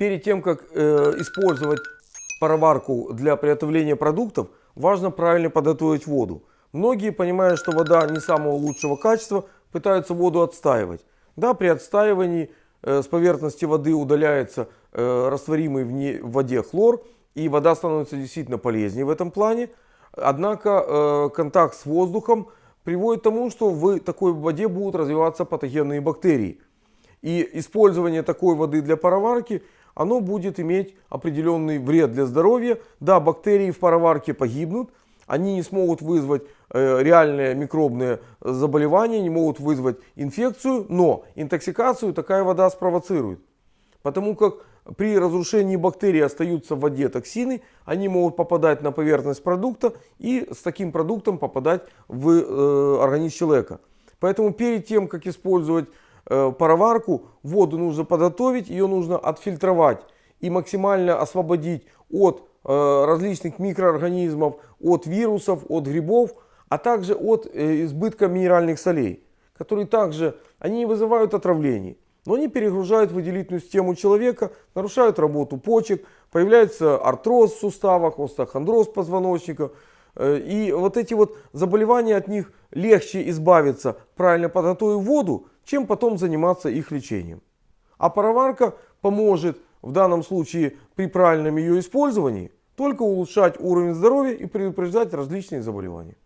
Перед тем, как э, использовать пароварку для приготовления продуктов, важно правильно подготовить воду. Многие, понимая, что вода не самого лучшего качества, пытаются воду отстаивать. Да, при отстаивании э, с поверхности воды удаляется э, растворимый в, не- в воде хлор, и вода становится действительно полезнее в этом плане. Однако э, контакт с воздухом приводит к тому, что в такой воде будут развиваться патогенные бактерии. И использование такой воды для пароварки, оно будет иметь определенный вред для здоровья. Да, бактерии в пароварке погибнут, они не смогут вызвать э, реальное микробное заболевание, не могут вызвать инфекцию, но интоксикацию такая вода спровоцирует. Потому как при разрушении бактерий остаются в воде токсины, они могут попадать на поверхность продукта и с таким продуктом попадать в э, организм человека. Поэтому перед тем, как использовать э, пароварку, воду нужно подготовить, ее нужно отфильтровать и максимально освободить от э, различных микроорганизмов, от вирусов, от грибов, а также от э, избытка минеральных солей, которые также они не вызывают отравлений, но они перегружают выделительную систему человека, нарушают работу почек, появляется артроз в суставах, остеохондроз позвоночника. Э, И вот эти вот заболевания от них легче избавиться, правильно подготовив воду, чем потом заниматься их лечением. А пароварка поможет в данном случае при правильном ее использовании только улучшать уровень здоровья и предупреждать различные заболевания.